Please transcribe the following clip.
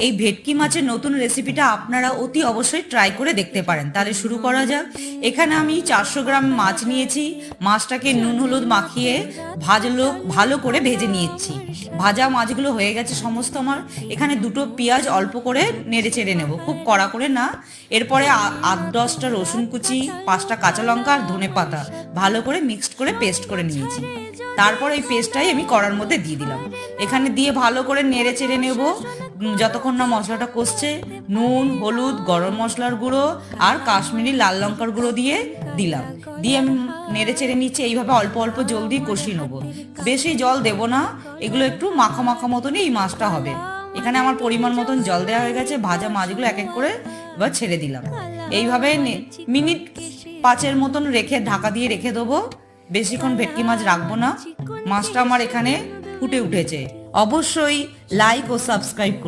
এই ভেটকি মাছের নতুন রেসিপিটা আপনারা অতি অবশ্যই ট্রাই করে দেখতে পারেন। তাহলে শুরু করা যাক। এখানে আমি চারশো গ্রাম মাছ নিয়েছি। মাছটাকে নুন হলুদ মাখিয়ে ভাজলো, ভালো করে ভেজে নিয়েছি। ভাজা মাছগুলো হয়ে গেছে সমস্ত আমার। এখানে দুটো পেঁয়াজ অল্প করে নেড়ে চেড়ে নেব। খুব কড়া করে না। এরপরে আট দশটা রসুন কুচি, পাঁচটা কাঁচা লঙ্কা আর ধনে পাতা। ভালো করে মিক্সড করে পেস্ট করে নিয়েছি। তারপর এই পেস্টটাই আমি কড়ার মধ্যে দিয়ে দিলাম। এখানে দিয়ে ভালো করে নেড়ে চেড়ে নেব। যতক্ষণ না মশলাটা কষছে, নুন, হলুদ, গরম মশলার গুঁড়ো আর কাশ্মীরি লাল লঙ্কার গুঁড়ো দিয়ে দিলাম। দিয়ে আমি নেড়ে চেড়ে নিচ্ছি এইভাবে অল্প অল্প জল দিয়ে কষিয়ে নেব। বেশি জল দেব না, এগুলো একটু মাখা মাখা মতনই এই মাছটা হবে। এখানে আমার পরিমাণ মতন জল দেওয়া হয়ে গেছে, ভাজা মাছগুলো এক এক করে এবার ছেড়ে দিলাম। এইভাবে মিনিট পাঁচের মতন রেখে, ঢাকা দিয়ে রেখে দেবো। বেশিক্ষণ ভেটকি মাছ রাখব না। মাছটা আমার এখানে ফুটে উঠেছে। অবশ্যই লাইক ও সাবস্ক্রাইব